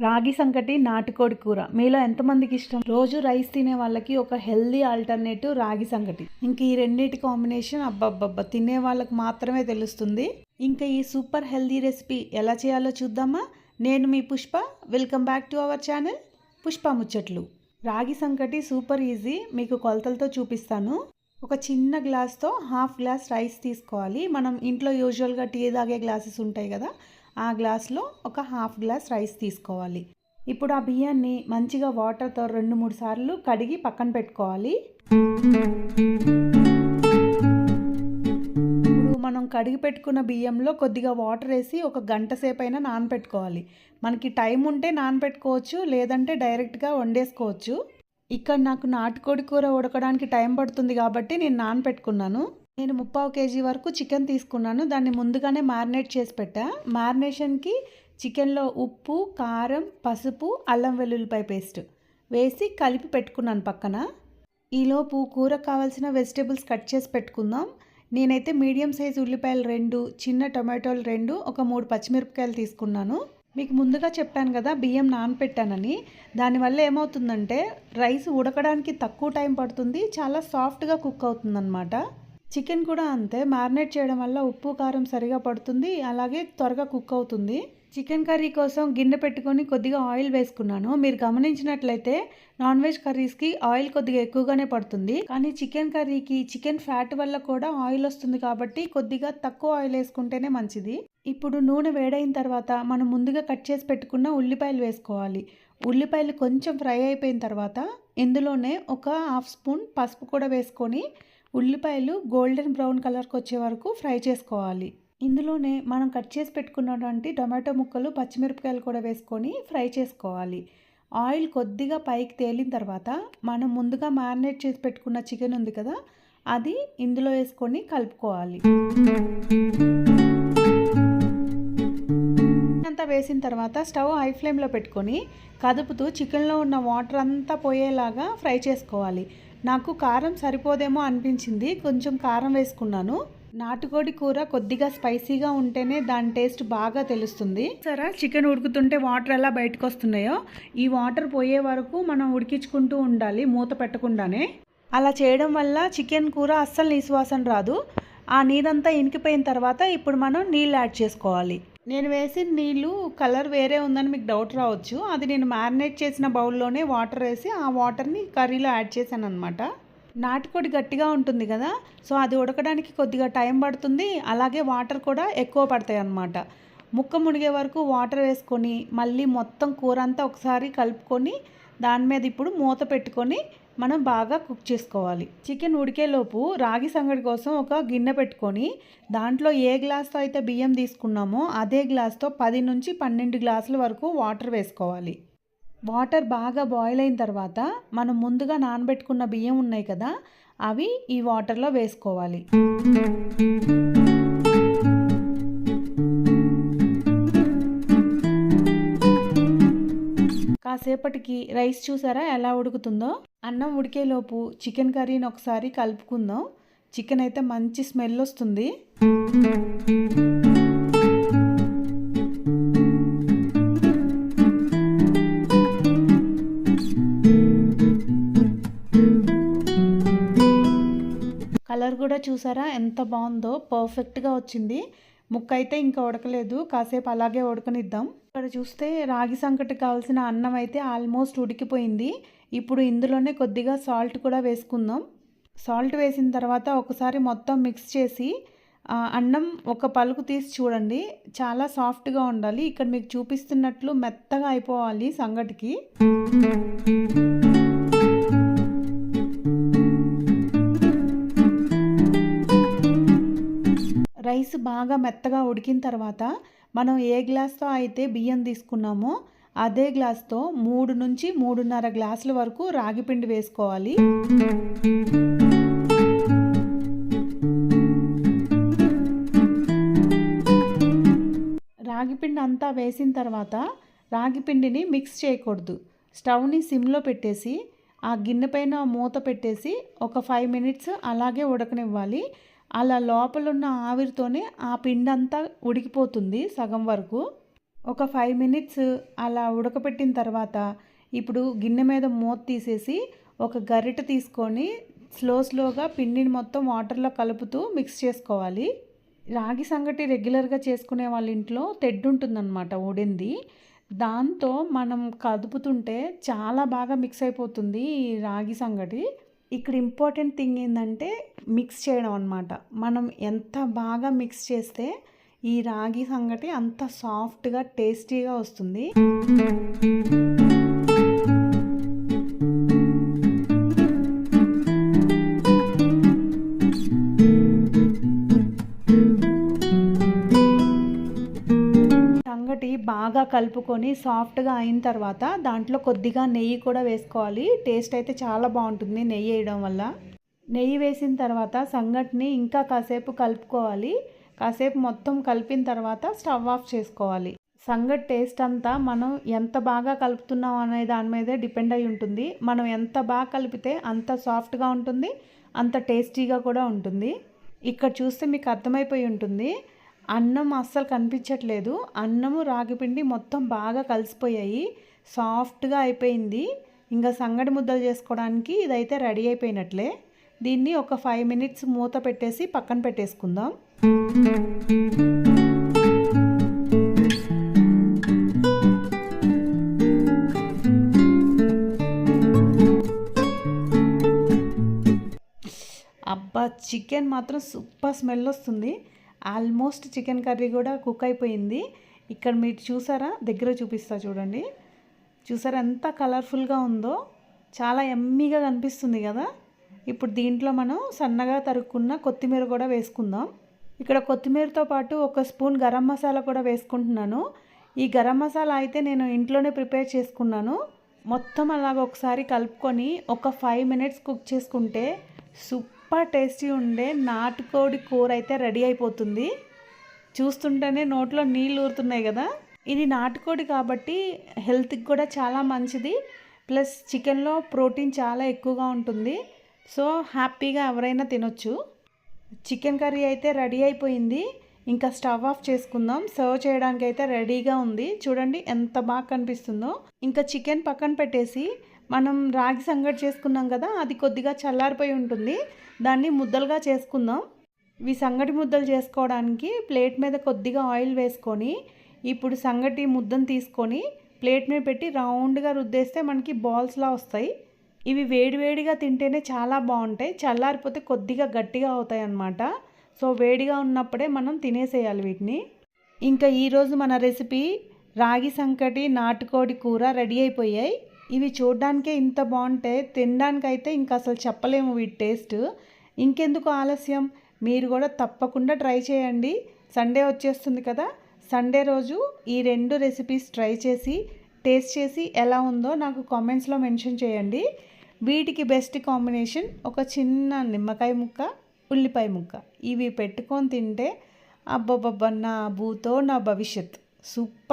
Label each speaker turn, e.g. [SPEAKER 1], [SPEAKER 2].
[SPEAKER 1] రాగి సంకటి నాటుకోడి కూర. మీలో ఎంతమందికి ఇష్టం? రోజు రైస్ తినే వాళ్ళకి ఒక హెల్దీ ఆల్టర్నేటివ్ రాగి సంకటి. ఇంక ఈ రెండింటి కాంబినేషన్ అబ్బబ్బబ్బా తినే వాళ్ళకి మాత్రమే తెలుస్తుంది. ఇంకా ఈ సూపర్ హెల్దీ రెసిపీ ఎలా చేయాలో చూద్దామా? నేను మీ Pushpa. Welcome back to our channel Pushpa ముచ్చట్లు. రాగి సంకటి సూపర్ ఈజీ. మీకు కొలతలతో చూపిస్తాను. ఒక చిన్న గ్లాస్తో హాఫ్ గ్లాస్ రైస్ తీసుకోవాలి. మనం ఇంట్లో యూజువల్గా టీ తాగే గ్లాసెస్ ఉంటాయి కదా ఆ గ్లాస్లో ఒక హాఫ్ గ్లాస్ రైస్ తీసుకోవాలి. ఇప్పుడు ఆ బియ్యాన్ని మంచిగా వాటర్తో రెండు మూడు సార్లు కడిగి పక్కన పెట్టుకోవాలి. ఇప్పుడు మనం కడిగి పెట్టుకున్న బియ్యంలో కొద్దిగా వాటర్ వేసి ఒక గంట సేపు అయినా నానపెట్టుకోవాలి. మనకి టైం ఉంటే నానపెట్టుకోవచ్చు లేదంటే డైరెక్ట్గా వండేసుకోవచ్చు. ఇక్కడ నాకు నాటుకోడి కూర ఉడకడానికి టైం పడుతుంది కాబట్టి నేను నానపెట్టుకున్నాను. నేను ముప్పావు కేజీ వరకు చికెన్ తీసుకున్నాను. దాన్ని ముందుగానే మ్యారినేట్ చేసి పెట్టా. మ్యారినేషన్కి చికెన్లో ఉప్పు కారం పసుపు అల్లం వెల్లుల్లిపాయ పేస్ట్ వేసి కలిపి పెట్టుకున్నాను పక్కన. ఈలోపు కూర కావాల్సిన వెజిటేబుల్స్ కట్ చేసి పెట్టుకుందాం. నేనైతే మీడియం సైజ్ ఉల్లిపాయలు రెండు చిన్న టొమాటోలు రెండు ఒక మూడు పచ్చిమిరపకాయలు తీసుకున్నాను. మీకు ముందుగా చెప్పాను కదా బియ్యం నానపెట్టానని. దానివల్ల ఏమవుతుందంటే రైస్ ఉడకడానికి తక్కువ టైం పడుతుంది చాలా సాఫ్ట్గా కుక్ అవుతుందన్నమాట. చికెన్ కూడా అంతే. మ్యారినేట్ చేయడం వల్ల ఉప్పు కారం సరిగా పడుతుంది. అలాగే త్వరగా కుక్ అవుతుంది. చికెన్ కర్రీ కోసం గిన్నె పెట్టుకొని కొద్దిగా ఆయిల్ వేసుకున్నాను. మీరు గమనించినట్లయితే నాన్ వెజ్ కర్రీస్కి ఆయిల్ కొద్దిగా ఎక్కువగానే పడుతుంది. కానీ చికెన్ కర్రీకి చికెన్ ఫ్యాట్ వల్ల కూడా ఆయిల్ వస్తుంది కాబట్టి కొద్దిగా తక్కువ ఆయిల్ వేసుకుంటేనే మంచిది. ఇప్పుడు నూనె వేడైన తర్వాత మనం ముందుగా కట్ చేసి పెట్టుకున్న ఉల్లిపాయలు వేసుకోవాలి. ఉల్లిపాయలు కొంచెం ఫ్రై అయిపోయిన తర్వాత ఇందులోనే ఒక హాఫ్ స్పూన్ పసుపు కూడా వేసుకొని ఉల్లిపాయలు గోల్డెన్ బ్రౌన్ కలర్కి వచ్చే వరకు ఫ్రై చేసుకోవాలి. ఇందులోనే మనం కట్ చేసి పెట్టుకున్నటువంటి టొమాటో ముక్కలు పచ్చిమిరపకాయలు కూడా వేసుకొని ఫ్రై చేసుకోవాలి. ఆయిల్ కొద్దిగా పైకి తేలిన తర్వాత మనం ముందుగా మ్యారినేట్ చేసి పెట్టుకున్న చికెన్ ఉంది కదా అది ఇందులో వేసుకొని కలుపుకోవాలి. అంతా వేసిన తర్వాత స్టవ్ హై ఫ్లేమ్లో పెట్టుకొని కదుపుతూ చికెన్లో ఉన్న వాటర్ అంతా పోయేలాగా ఫ్రై చేసుకోవాలి. నాకు కారం సరిపోదేమో అనిపించింది. కొంచెం కారం వేసుకున్నాను. నాటుకోడి కూర కొద్దిగా స్పైసీగా ఉంటేనే దాని టేస్ట్ బాగా తెలుస్తుంది. సరే చికెన్ ఉడుకుతుంటే వాటర్ ఎలా బయటకు వస్తున్నాయో ఈ వాటర్ పోయే వరకు మనం ఉడికించుకుంటూ ఉండాలి మూత పెట్టకుండానే. అలా చేయడం వల్ల చికెన్ కూర అస్సలు నీసువాసన రాదు. ఆ నీరంతా ఇనికిపోయిన తర్వాత ఇప్పుడు మనం నీళ్ళు యాడ్ చేసుకోవాలి. నేను వేసిన నీళ్ళు కలర్ వేరే ఉందని మీకు డౌట్ రావచ్చు. అది నేను మ్యారినేట్ చేసిన బౌల్లోనే వాటర్ వేసి ఆ వాటర్ని కర్రీలో యాడ్ చేశాను అనమాట నాటుకోడి గట్టిగా ఉంటుంది కదా సో అది ఉడకడానికి కొద్దిగా టైం పడుతుంది. అలాగే వాటర్ కూడా ఎక్కువ పడతాయి అన్నమాట. ముక్క మునిగే వరకు వాటర్ వేసుకొని మళ్ళీ మొత్తం కూర అంతా ఒకసారి కలుపుకొని దాని మీద ఇప్పుడు మూత పెట్టుకొని మనం బాగా కుక్ చేసుకోవాలి. చికెన్ ఉడికేలోపు రాగి సంగడి కోసం ఒక గిన్నె పెట్టుకొని దాంట్లో ఏ గ్లాస్తో అయితే బియ్యం తీసుకున్నామో అదే గ్లాస్తో పది నుంచి పన్నెండు గ్లాసుల వరకు వాటర్ వేసుకోవాలి. వాటర్ బాగా బాయిల్ అయిన తర్వాత మనం ముందుగా నానబెట్టుకున్న బియ్యం ఉన్నాయి కదా అవి ఈ వాటర్లో వేసుకోవాలి. కాసేపటికి రైస్ చూసారా ఎలా ఉడుకుతుందో? అన్నం ఉడికేలోపు చికెన్ కర్రీని ఒకసారి కలుపుకుందాం. చికెన్ అయితే మంచి స్మెల్ వస్తుంది. కలర్ కూడా చూసారా? ఎంత బాగుందో. పర్ఫెక్ట్గా వచ్చింది. ముక్క అయితే ఇంకా ఉడకలేదు. కాసేపు అలాగే ఉడకనిద్దాం. ఇక్కడ చూస్తే రాగి సంకటి కావాల్సిన అన్నం అయితే ఆల్మోస్ట్ ఉడికిపోయింది. ఇప్పుడు ఇందులోనే కొద్దిగా సాల్ట్ కూడా వేసుకుందాం. సాల్ట్ వేసిన తర్వాత ఒకసారి మొత్తం మిక్స్ చేసి అన్నం ఒక పలుకు తీసి చూడండి. చాలా సాఫ్ట్గా ఉండాలి. ఇక్కడ మీకు చూపిస్తున్నట్లు మెత్తగా అయిపోవాలి సంగటికి. బాగా మెత్తగా ఉడికిన తర్వాత మనం ఏ గ్లాస్తో అయితే బియ్యం తీసుకున్నామో అదే గ్లాస్తో మూడు నుంచి మూడున్నర గ్లాసుల వరకు రాగిపిండి వేసుకోవాలి. రాగిపిండి అంతా వేసిన తర్వాత రాగిపిండిని మిక్స్ చేయకూడదు. స్టవ్ని సిమ్లో పెట్టేసి ఆ గిన్నె పైన మూత పెట్టేసి ఒక ఫైవ్ మినిట్స్ అలాగే ఉడకనివ్వాలి. అలా లోపల ఉన్న ఆవిరితోనే ఆ పిండి అంతా ఉడికిపోతుంది సగం వరకు. ఒక ఫైవ్ మినిట్స్ అలా ఉడకపెట్టిన తర్వాత ఇప్పుడు గిన్నె మీద మూత తీసేసి ఒక గరిటె తీసుకొని స్లో స్లోగా పిండిని మొత్తం వాటర్లో కలుపుతూ మిక్స్ చేసుకోవాలి. రాగి సంగటి రెగ్యులర్గా చేసుకునే వాళ్ళ ఇంట్లో తెడ్డు ఉంటుందన్నమాట ఉడింది దాంతో మనం కదుపుతుంటే చాలా బాగా మిక్స్ అయిపోతుంది ఈ రాగి సంగటి. ఇక్కడ ఇంపార్టెంట్ థింగ్ ఏంటంటే మిక్స్ చేయడం అనమాట మనం ఎంత బాగా మిక్స్ చేస్తే ఈ రాగి సంగటి అంత సాఫ్ట్గా టేస్టీగా వస్తుంది. బాగా కలుపుకొని సాఫ్ట్గా అయిన తర్వాత దాంట్లో కొద్దిగా నెయ్యి కూడా వేసుకోవాలి. టేస్ట్ అయితే చాలా బాగుంటుంది నెయ్యి వేయడం వల్ల. నెయ్యి వేసిన తర్వాత సంగటిని ఇంకా కాసేపు కలుపుకోవాలి. కాసేపు మొత్తం కలిపిన తర్వాత స్టవ్ ఆఫ్ చేసుకోవాలి. సంగటి టేస్ట్ అంతా మనం ఎంత బాగా కలుపుతున్నాం అనే దాని మీదే డిపెండ్ అయి ఉంటుంది. మనం ఎంత బాగా కలిపితే అంత సాఫ్ట్గా ఉంటుంది అంత టేస్టీగా కూడా ఉంటుంది. ఇక్కడ చూస్తే మీకు అర్థమైపోయి ఉంటుంది. అన్నం అస్సలు కనిపించట్లేదు. అన్నము రాగిపిండి మొత్తం బాగా కలిసిపోయాయి. సాఫ్ట్గా అయిపోయింది. ఇంకా సంగటి ముద్దలు చేసుకోవడానికి ఇదైతే రెడీ అయిపోయినట్లే. దీన్ని ఒక ఫైవ్ మినిట్స్ మూత పెట్టేసి పక్కన పెట్టేసుకుందాం. అబ్బా చికెన్ మాత్రం సూపర్ స్మెల్ వస్తుంది. ఆల్మోస్ట్ చికెన్ కర్రీ కూడా కుక్ అయిపోయింది. ఇక్కడ మీరు చూసారా? దగ్గర చూపిస్తా చూడండి. చూసారా ఎంత కలర్ఫుల్గా ఉందో? చాలా ఎమ్మీగా కనిపిస్తుంది కదా? ఇప్పుడు దీంట్లో మనం సన్నగా తరుక్కున్న కొత్తిమీర కూడా వేసుకుందాం. ఇక్కడ కొత్తిమీరతో పాటు ఒక స్పూన్ గరం మసాలా కూడా వేసుకుంటున్నాను. ఈ గరం మసాలా అయితే నేను ఇంట్లోనే ప్రిపేర్ చేసుకున్నాను. మొత్తం అలాగ ఒకసారి కలుపుకొని ఒక ఫైవ్ మినిట్స్ కుక్ చేసుకుంటే సూపర్ టేస్టీ ఉండే నాటుకోడి కూర అయితే రెడీ అయిపోతుంది. చూస్తుంటేనే నోట్లో నీళ్ళు ఊరుతున్నాయి కదా. ఇది నాటుకోడి కాబట్టి హెల్త్కి కూడా చాలా మంచిది. ప్లస్ చికెన్లో ప్రోటీన్ చాలా ఎక్కువగా ఉంటుంది. సో హ్యాపీగా ఎవరైనా తినొచ్చు. చికెన్ కర్రీ అయితే రెడీ అయిపోయింది. ఇంకా స్టవ్ ఆఫ్ చేసుకుందాం. సర్వ్ చేయడానికి అయితే రెడీగా ఉంది. చూడండి ఎంత బాగా కనిపిస్తుందో. ఇంకా చికెన్ పక్కన పెట్టేసి మనం రాగి సంగటి చేసుకున్నాం కదా అది కొద్దిగా చల్లారిపోయి ఉంటుంది. దాన్ని ముద్దలుగా చేసుకుందాం. ఇవి సంగటి ముద్దలు చేసుకోవడానికి ప్లేట్ మీద కొద్దిగా ఆయిల్ వేసుకొని ఇప్పుడు సంగటి ముద్దను తీసుకొని ప్లేట్ మీద పెట్టి రౌండ్గా రుద్దేస్తే మనకి బాల్స్లా వస్తాయి. ఇవి వేడివేడిగా తింటేనే చాలా బాగుంటాయి. చల్లారిపోతే కొద్దిగా గట్టిగా అవుతాయి అన్నమాట. సో వేడిగా ఉన్నప్పుడే మనం తినేసేయాలి వీటిని. ఇంకా ఈరోజు మన రెసిపీ రాగి సంకటి నాటుకోడి కూర రెడీ అయిపోయాయి. ఇవి చూడ్డానికే ఇంత బాగుంటే తినడానికైతే ఇంకా అసలు చెప్పలేము వీటి టేస్ట్. ఇంకెందుకు ఆలస్యం? మీరు కూడా తప్పకుండా ట్రై చేయండి. సండే వచ్చేస్తుంది కదా. సండే రోజు ఈ రెండు రెసిపీస్ ట్రై చేసి టేస్ట్ చేసి ఎలా ఉందో నాకు కామెంట్స్లో మెన్షన్ చేయండి. వీటికి బెస్ట్ కాంబినేషన్ ఒక చిన్న నిమ్మకాయ ముక్క ఉల్లిపాయ ముక్క. ఇవి పెట్టుకొని తింటే అబ్బబ్బబ్బ నా భూతో నా భవిష్యత్. సూపర్!